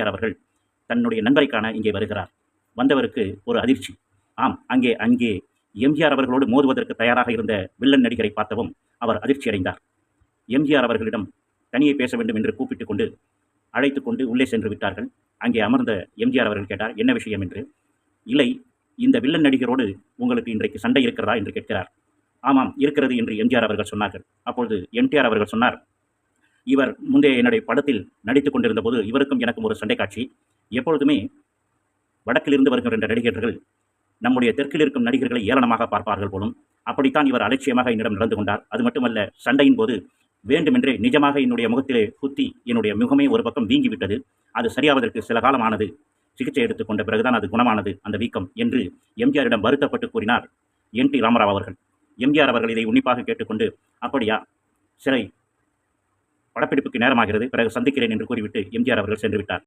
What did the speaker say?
அவர்கள் தன்னுடைய நண்பரை காண இங்கே வருகிறார். வந்தவருக்கு ஒரு அதிர்ச்சி. ஆம் அங்கே அங்கே எம்ஜிஆர் அவர்களோடு மோதுவதற்கு தயாராக இருந்த வில்லன் நடிகரை பார்த்தவும் அவர் அதிர்ச்சி அடைந்தார். எம்ஜிஆர் அவர்களிடம் தனியே பேச வேண்டும் என்று கூப்பிட்டுக் கொண்டு அழைத்து கொண்டு உள்ளே சென்று விட்டார்கள். அங்கே அமர்ந்த எம்ஜிஆர் அவர்கள் கேட்டார் என்ன விஷயம்? என்று. இல்லை இந்த வில்லன் நடிகரோடு உங்களுக்கு இன்றைக்கு சண்டை இருக்கிறதா? என்று கேட்கிறார். ஆமாம் இருக்கிறது என்று எம்ஜிஆர் அவர்கள் சொன்னார்கள். அப்பொழுது எம்டிஆர் அவர்கள் சொன்னார் இவர் முந்தைய என்னுடைய படத்தில் நடித்துக் கொண்டிருந்த போது இவருக்கும் எனக்கும் ஒரு சண்டை காட்சி. எப்பொழுதுமே வடக்கிலிருந்து வருகின்ற நடிகர்கள் நம்முடைய தெற்கில் இருக்கும் நடிகர்களை ஏளனமாக பார்ப்பார்கள் போலும் அப்படித்தான் இவர் அலட்சியமாக என்னிடம் நடந்து கொண்டார். அது மட்டுமல்ல சண்டையின் போது வேண்டுமென்றே நிஜமாக என்னுடைய முகத்திலே குத்தி என்னுடைய முகமே ஒரு பக்கம் வீங்கிவிட்டது. அது சரியாவதற்கு சில காலம் ஆனது சிகிச்சை எடுத்துக்கொண்ட பிறகுதான் அது குணமானது அந்த வீக்கம் என்று எம்ஜிஆரிடம் வருத்தப்பட்டு கூறினார் என் டி ராமராவ் அவர்கள். எம்ஜிஆர் அவர்கள் இதை உன்னிப்பாக கேட்டுக்கொண்டு அப்படியா சிறை படப்பிடிப்புக்கு நேரமாகிறது. பிறகு சந்திக்கிறேன் என்று கூறிவிட்டு எம்ஜிஆர் அவர்கள் சென்று விட்டார்